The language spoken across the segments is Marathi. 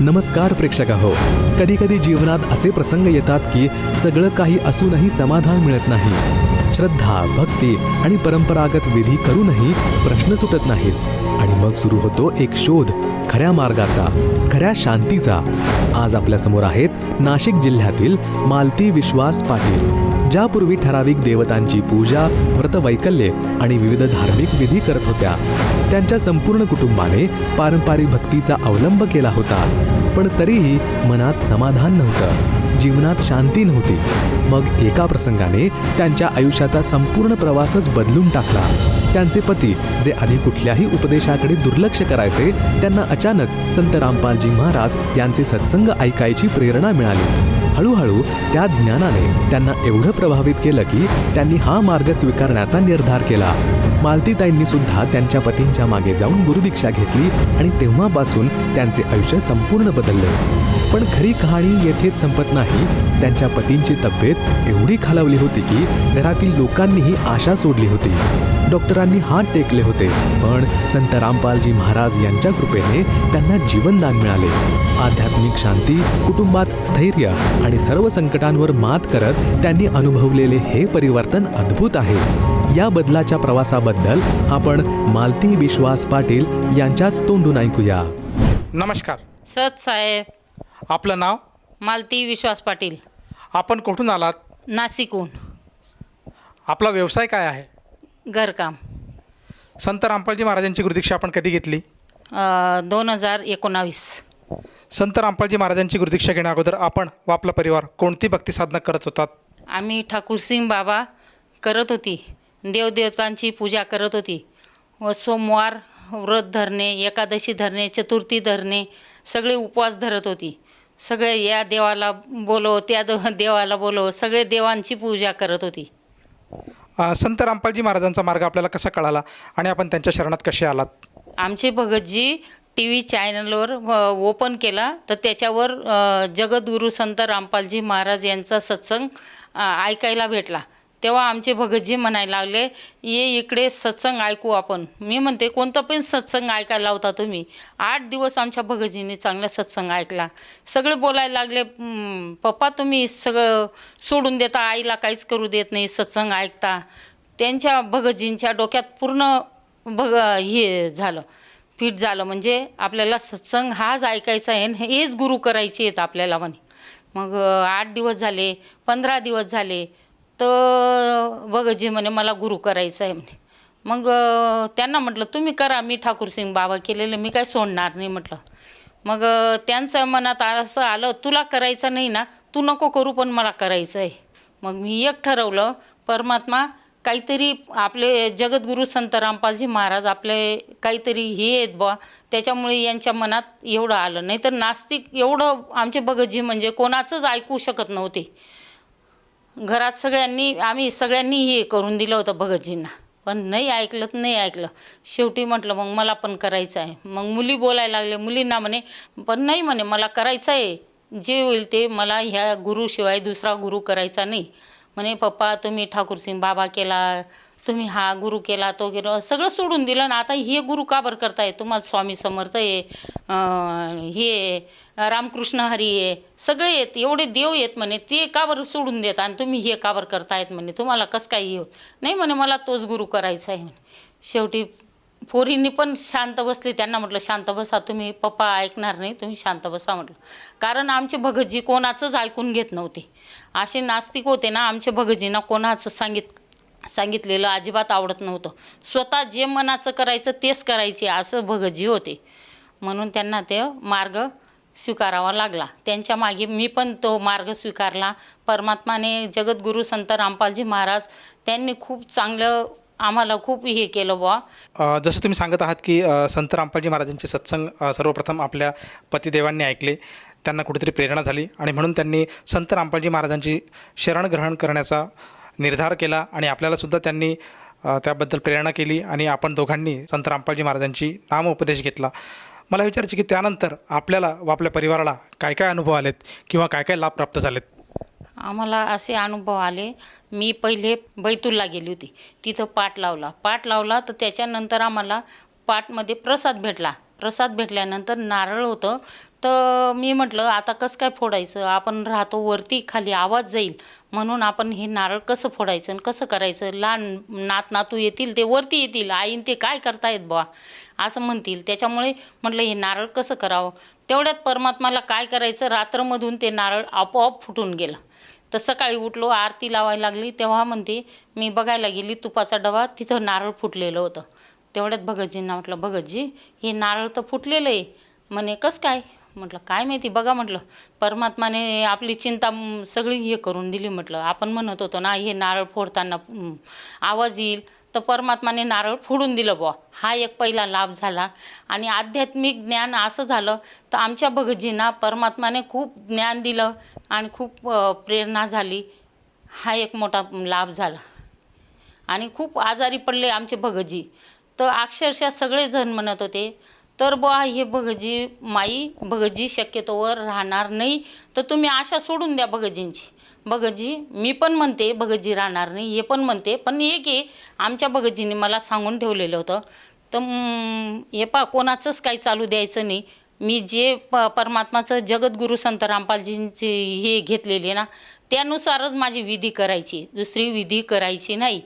नमस्कार प्रेक्षक हो कधी कधी जीवनात असे प्रसंग येतात की सगळं काही असूनही समाधान मिळत नाही. श्रद्धा भक्ती आणि परंपरागत विधी करूनही प्रश्न सुटत नाहीत. आणि मग सुरू होतो एक शोध खऱ्या मार्गाचा खऱ्या शांतीचा. आज आपल्यासमोर आहेत नाशिक जिल्ह्यातील मालती विश्वास पाटील. ज्यापूर्वी ठराविक देवतांची पूजा व्रतवैकल्ये आणि विविध धार्मिक विधी करत होत्या. त्यांच्या संपूर्ण कुटुंबाने पारंपरिक भक्तीचा अवलंब केला होता. पण तरीही मनात समाधान नव्हतं. जीवनात शांती नव्हती. मग एका प्रसंगाने त्यांच्या आयुष्याचा संपूर्ण प्रवासच बदलून टाकला. त्यांचे पती जे आधी कुठल्याही उपदेशाकडे दुर्लक्ष करायचे त्यांना अचानक संत रामपालजी महाराज यांचे सत्संग ऐकायची प्रेरणा मिळाली. हळूहळू त्या ज्ञानाने त्यांना एवढं प्रभावित केलं की त्यांनी हा मार्ग स्वीकारण्याचा निर्धार केला. मालतीताईंनी सुद्धा त्यांच्या पतींच्या मागे जाऊन गुरुदीक्षा घेतली आणि तेव्हापासून त्यांचे आयुष्य संपूर्ण बदलले. पण खरी कहाणी येथेच संपत नाही. त्यांच्या पतींची तब्येत एवढी खालावली होती की घरातील लोकांनीही आशा सोडली होती. डॉक्टरांनी हात टेकले होते. पण संत रामपालजी महाराज यांच्या कृपेने त्यांना जीवनदान मिळाले. आध्यात्मिक शांती कुटुंबात स्थैर्य आणि सर्व संकटांवर मात करत त्यांनी अनुभवलेले हे परिवर्तन अद्भुत आहे. या बदलाच्या प्रवासाबद्दल आपण मालती विश्वास पाटील यांच्याच तोंडून ऐकूया. नमस्कार. सत साहेब. आपलं नाव? मालती विश्वास पाटील. आपण कुठून आलात? नाशिकहून. आपला व्यवसाय काय आहे? घरकाम. संत रामपालजी महाराजांची गुरुदीक्षा आपण कधी घेतली? दोन हजार एकोणावीस. संत रामपालजी महाराजांची गुरुदीक्षा घेण्या अगोदर आपण व आपला परिवार कोणती भक्ती साधना करत होतात? आम्ही ठाकूरसिंग बाबा करत होती. देवदेवतांची पूजा करत होती. व सोमवार व्रत धरणे एकादशी धरणे चतुर्थी धरणे सगळे उपवास धरत होती. सगळे या देवाला बोलव त्या दे- देवाला बोलव सगळे देवांची पूजा करत होती. अ, संत रामपालजी महाराजांचा मार्ग आपल्याला कसा कळाला आणि आपण त्यांच्या शरणात कसे आलात? आमचे भगतजी टी व्ही चॅनलवर ओपन केला. तर त्याच्यावर जगद्गुरु जगद्गुरू संत रामपालजी महाराज यांचा सत्संग ऐकायला भेटला. तेव्हा आमचे भगतजी म्हणायला लागले ये इकडे सत्संग ऐकू आपण. मी म्हणते कोणतं पण सत्संग ऐकायला होता तुम्ही. आठ दिवस आमच्या भगतजीने चांगला सत्संग ऐकला. सगळे बोलायला लागले पप्पा तुम्ही सगळं सोडून देता आईला काहीच करू देत नाही सत्संग ऐकता. त्यांच्या भगतजींच्या डोक्यात पूर्ण भग हे झालं. फिट झालं म्हणजे आपल्याला सत्संग हाच ऐकायचा आहे आणि हेच गुरु करायचे आहेत आपल्याला म्हणे. मग आठ दिवस झाले पंधरा दिवस झाले तर बघजी म्हणे मला गुरु करायचं आहे म्हणे. मग त्यांना म्हटलं तुम्ही करा मी ठाकूरसिंग बाबा केलेलं मी काय सोडणार नाही म्हटलं. मग त्यांचं मनात असं आलं तुला करायचं नाही ना तू नको करू पण मला करायचं आहे. मग मी एक ठरवलं परमात्मा काहीतरी आपले जगद्गुरू संत रामपालजी महाराज आपले काहीतरी हे आहेत बुवा त्याच्यामुळे यांच्या मनात एवढं आलं. नाही तर नास्तिक एवढं आमचे भगतजी म्हणजे कोणाचंच ऐकू शकत नव्हते. घरात सगळ्यांनी आम्ही सगळ्यांनी हे करून दिलं होतं भगतजींना. पण नाही ऐकलं तर नाही ऐकलं. शेवटी म्हटलं मग मला पण करायचं आहे. मग मुली बोलायला लागले. मुलींना म्हणे पण नाही म्हणे मला करायचं आहे. जे होईल ते मला ह्या गुरुशिवाय दुसरा गुरु करायचा नाही. म्हणे पप्पा तुम्ही ठाकूरसिंग बाबा केला तुम्ही हा गुरु केला तो केला. सगळं सोडून दिलं ना आता हे गुरु का बरं करताय? तुम्हाला स्वामी समर्थ आहे हे रामकृष्ण हरी आहे सगळे येत एवढे देव येत म्हणे ते का बरं सोडून देत? आणि तुम्ही हे का बरं करतायत म्हणे? तुम्हाला कसं काय येऊ नाही म्हणे मला तोच गुरु करायचा आहे शेवटी पोरींनी पण शांत बसली त्यांना म्हटलं शांत बसा तुम्ही पप्पा ऐकणार नाही तुम्ही शांत बसा म्हटलं. कारण आमचे भगतजी कोणाचंच ऐकून घेत नव्हते. असे नास्तिक होते ना आमचे भगतजींना कोणाचं सांगित सांगितलेलं अजिबात आवडत नव्हतं. स्वतः जे मनाचं करायचं तेच करायचे असं भगतजी होते. म्हणून त्यांना ते मार्ग स्वीकारावा लागला. त्यांच्या मागे मी पण तो मार्ग स्वीकारला. परमात्माने जगद्गुरू संत रामपालजी महाराज त्यांनी खूप चांगलं आम्हाला खूप हे केलं बुवा. अ, जसं तुम्ही सांगत आहात की अ, संत रामपालजी महाराजांचे सत्संग अ, सर्वप्रथम आपल्या पतिदेवांनी ऐकले. त्यांना कुठेतरी प्रेरणा झाली आणि म्हणून त्यांनी संत रामपालजी महाराजांची शरण ग्रहण करण्याचा निर्धार केला आणि आपल्यालासुद्धा त्यांनी अ, त्याबद्दल प्रेरणा केली आणि आपण दोघांनी संत रामपालजी महाराजांची नामोपदेश घेतला. मला विचारायचे की त्यानंतर आपल्याला व आपल्या परिवाराला काय काय अनुभव आलेत किंवा काय काय लाभ प्राप्त झालेत? आम्हाला असे अनुभव आले. मी पहिले बैतूलला गेली होती. तिथं पाट लावला. पाट लावला तर त्याच्यानंतर आम्हाला पाटमध्ये प्रसाद भेटला. प्रसाद भेटल्यानंतर नारळ होतं. तर मी म्हटलं आता कसं काय फोडायचं? आपण राहतो वरती खाली आवाज जाईल. म्हणून आपण हे नारळ कसं फोडायचं आणि कसं करायचं? लहान नात नातू येतील ते वरती येतील. आईन ते काय करतायत बुवा? असं म्हणतील. त्याच्यामुळे म्हटलं हे नारळ कसं करावं? तेवढ्यात परमात्माला काय करायचं? रात्रमधून ते नारळ आपोआप फुटून गेलं. तर सकाळी उठलो आरती लावायला लागली तेव्हा म्हणते मी बघायला गेली तुपाचा डबा तिथं नारळ फुटलेलं होतं. तेवढ्यात भगतजींना म्हटलं भगतजी हे नारळ तर फुटलेलं आहे म्हणे कसं काय? म्हटलं काय माहिती बघा म्हटलं परमात्माने आपली चिंता सगळी हे करून दिली म्हटलं आपण म्हणत होतो ना हे नारळ फोडताना आवाज येईल तर परमात्माने नारळ फोडून दिलं बुवा. हा एक पहिला लाभ झाला. आणि आध्यात्मिक ज्ञान असं झालं तर आमच्या भगजींना परमात्माने खूप ज्ञान दिलं आणि खूप प्रेरणा झाली. हा एक मोठा लाभ झाला. आणि खूप आजारी पडले आमचे भगतजी. तर अक्षरशः सगळेजण म्हणत होते तर बुवा हे भगतजी माई भगतजी शक्यतोवर राहणार नाही. तर तुम्ही आशा सोडून द्या भगजींची भगतजी मी पण म्हणते भगतजी राहणार नाही हे पण म्हणते. पण एक आहे आमच्या भगतजींनी मला सांगून ठेवलेलं होतं. तर हे पा कोणाचंच काही चालू द्यायचं नाही. मी जे प परमात्माचं जगद्गुरू संत रामपालजींचे हे घेतलेले ना त्यानुसारच माझी विधी करायची. दुसरी विधी करायची नाही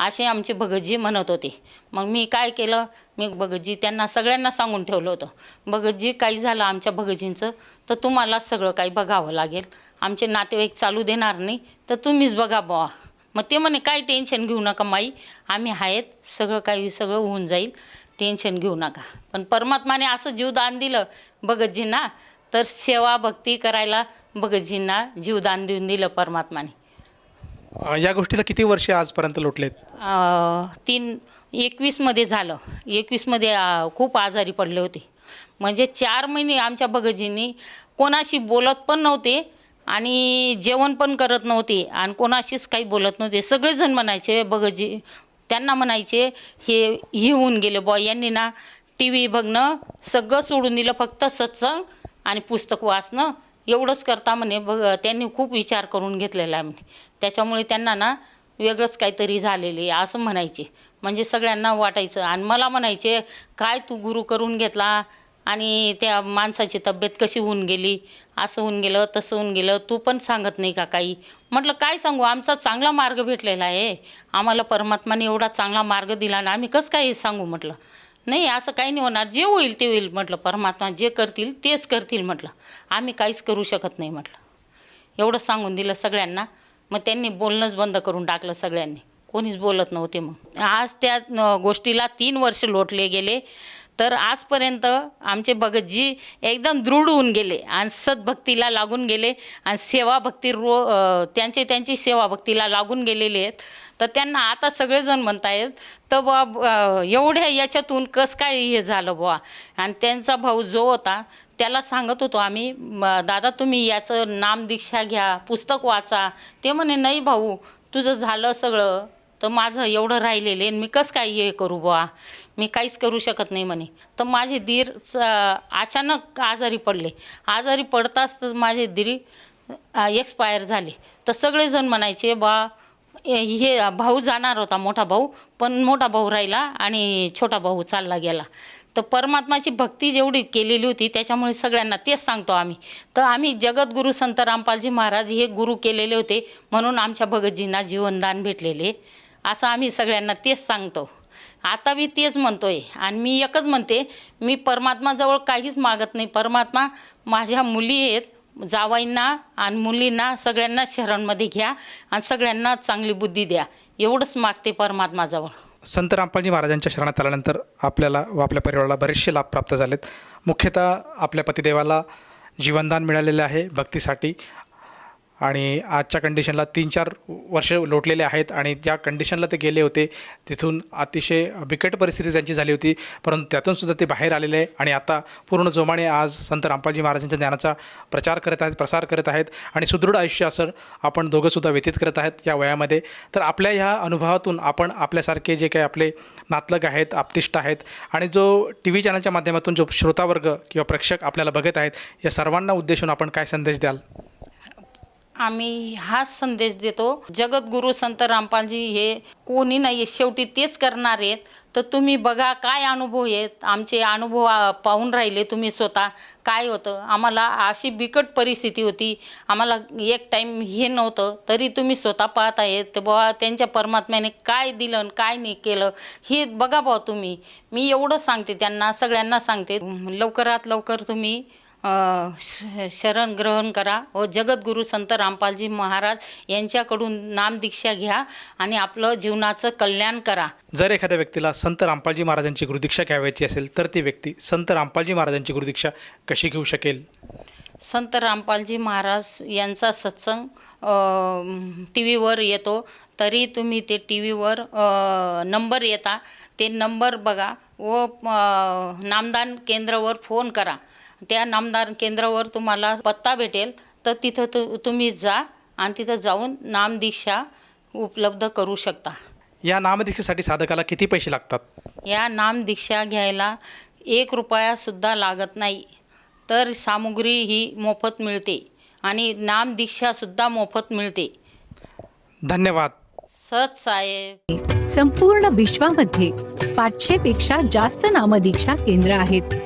असे आमचे भगतजी म्हणत होते. मग मी काय केलं? मी भगतजी त्यांना सगळ्यांना सांगून ठेवलं होतं. भगतजी काही झालं आमच्या भगतजींचं तर तुम्हाला सगळं काही बघावं लागेल. आमचे नातेवाईक चालू देणार नाही तर तुम्हीच बघा बुवा. मग ते म्हणे काय टेन्शन घेऊ नका माई आम्ही आहेत सगळं काही सगळं होऊन जाईल टेन्शन घेऊ नका. पण परमात्माने असं जीवदान दिलं भगतजींना तर सेवा भक्ती करायला भगतजींना जीवदान देऊन दिलं परमात्माने. अ, या गोष्टीला किती वर्षे आजपर्यंत लोटलेत? अं, तीन एकवीसमध्ये झालं. एकवीसमध्ये अं, खूप आजारी पडले होते. म्हणजे चार महिने आमच्या भगतजींनी कोणाशी बोलत पण नव्हते आणि जेवण पण करत नव्हते आणि कोणाशीच काही बोलत नव्हते. सगळेजण म्हणायचे भगतजी त्यांना म्हणायचे हे हे होऊन गेले बॉ यांनी ना टी व्ही बघणं सगळं सोडून दिलं फक्त सत्संग आणि पुस्तक वाचणं. एवढंच करता म्हणे बघ त्यांनी खूप विचार करून घेतलेला आहे म्हणे. त्याच्यामुळे त्यांना ना वेगळंच काहीतरी झालेले असं म्हणायचे. म्हणजे सगळ्यांना वाटायचं. आणि मला म्हणायचे काय तू गुरु करून घेतला? आणि त्या माणसाची तब्येत कशी होऊन गेली असं होऊन गेलं तसं होऊन गेलं तू पण सांगत नाही का काही? म्हटलं काय सांगू? आमचा चांगला मार्ग भेटलेला आहे. आम्हाला परमात्माने एवढा चांगला मार्ग दिला ना आम्ही कसं काय सांगू? म्हटलं. नाही असं काही नाही होणार. जे होईल ते होईल म्हटलं. परमात्मा जे करतील तेच करतील म्हटलं. आम्ही काहीच करू शकत नाही म्हटलं. एवढं सांगून दिलं सगळ्यांना. मग त्यांनी बोलणंच बंद करून टाकलं सगळ्यांनी. कोणीच बोलत नव्हते मग. आज त्या गोष्टीला तीन वर्ष लोटले गेले. तर आजपर्यंत आमचे भगतजी एकदम दृढ होऊन गेले आणि सद्भक्तीला लागून गेले आणि सेवाभक्ती रो त्यांचे त्यांची सेवाभक्तीला लागून गेलेले आहेत. तर त्यांना आता सगळेजण म्हणतायत तर बुवा एवढ्या याच्यातून कसं काय हे झालं बुवा? आणि त्यांचा भाऊ जो होता त्याला सांगत होतो आम्ही दादा तुम्ही याचं नामदीक्षा घ्या पुस्तक वाचा. ते म्हणे नाही भाऊ तुझं झालं सगळं तर माझं एवढं राहिलेलं आहे आणि मी कसं काय हे करू बुवा? मी काहीच करू शकत नाही म्हणे. तर माझे दीर अचानक आजारी पडले. आजारी पडताच तर माझे दीर एक्सपायर झाले. तर सगळेजण म्हणायचे बा हे भाऊ जाणार होता मोठा भाऊ पण मोठा भाऊ राहिला आणि छोटा भाऊ चालला गेला. तर परमात्माची भक्ती जेवढी केलेली होती त्याच्यामुळे सगळ्यांना तेच सांगतो आम्ही. तर आम्ही जगद्गुरू संत रामपालजी महाराज हे गुरु केलेले होते म्हणून आमच्या भगतजींना जीवनदान भेटलेले. असं आम्ही सगळ्यांना तेच सांगतो. आता मी तेच म्हणतोय. आणि मी एकच म्हणते मी परमात्माजवळ काहीच मागत नाही. परमात्मा माझ्या मुली आहेत. जावाईंना आणि मुलींना सगळ्यांना शहरांमध्ये घ्या आणि सगळ्यांना चांगली बुद्धी द्या. एवढंच मागते परमात्माजवळ. संत रामपालजी महाराजांच्या शरणात आल्यानंतर आपल्याला व आपल्या परिवाराला बरेचसे लाभ प्राप्त झालेत. मुख्यतः आपल्या पतिदेवाला जीवनदान मिळालेलं आहे भक्तीसाठी. आणि आजच्या कंडिशनला तीन चार वर्ष लोटलेले आहेत आणि ज्या कंडिशनला ते गेले होते तिथून अतिशय बिकट परिस्थिती त्यांची झाली होती. परंतु त्यातून सुद्धा ते बाहेर आलेले आहे आणि आता पूर्ण जोमाने आज संत रामपालजी महाराजांच्या ज्ञानाचा प्रचार करत आहेत प्रसार करत आहेत आणि सुदृढ आयुष्य असं आपण दोघंसुद्धा व्यतीत करत आहेत या वयामध्ये. तर आपल्या ह्या अनुभवातून आपण आपल्यासारखे जे काही आपले नातलग आहेत आपतिष्ट आहेत आणि जो टी व्ही चॅनलच्या माध्यमातून जो श्रोतावर्ग किंवा प्रेक्षक आपल्याला बघत आहेत या सर्वांना उद्देशून आपण काय संदेश द्याल? आम्ही हाच संदेश देतो जगद्गुरू संत रामपालजी हे कोणी नाही शेवटी तेच करणार आहेत. तर तुम्ही बघा काय अनुभव आहेत. आमचे अनुभव पाहून राहिले तुम्ही स्वतः. काय होतं? आम्हाला अशी बिकट परिस्थिती होती. आम्हाला एक टाईम हे नव्हतं. तरी तुम्ही स्वतः पाहत आहेत. तर बुवा त्यांच्या परमात्म्याने काय दिलं आणि काय नाही केलं हे बघा बुवा तुम्ही. मी एवढं सांगते त्यांना सगळ्यांना सांगते. लवकरात लवकर तुम्ही शरण ग्रहण करा. व जगद्गुरू संत रामपालजी महाराज यांच्याकडून नामदीक्षा घ्या आणि आपलं जीवनाचं कल्याण करा. जर एखाद्या व्यक्तीला संत रामपालजी महाराजांची गुरुदीक्षा घ्यावयाची असेल तर ती व्यक्ती संत रामपालजी महाराजांची गुरुदीक्षा कशी घेऊ शकेल? संत रामपालजी महाराज यांचा सत्संग टी व्हीवर येतो. तरी तुम्ही ते टी व्हीवर नंबर येता. ते नंबर बघा व नामदान केंद्रावर फोन करा. त्या नामदान केंद्रावर तुम्हाला पत्ता भेटेल तर तिथं तु तुम्ही जा आणि तिथं जाऊन नामदीक्षा उपलब्ध करू शकता. या नामदीक्षेसाठी साधकाला किती पैसे लागतात? या नामदीक्षा घ्यायला एक रुपयासुद्धा लागत नाही तर सामुग्री ही मोफत मिळते आणि नामदीक्षासुद्धा मोफत मिळते. धन्यवाद. सत साहेब. संपूर्ण विश्वामध्ये पाचशे पेक्षा जास्त नामदीक्षा केंद्र आहेत.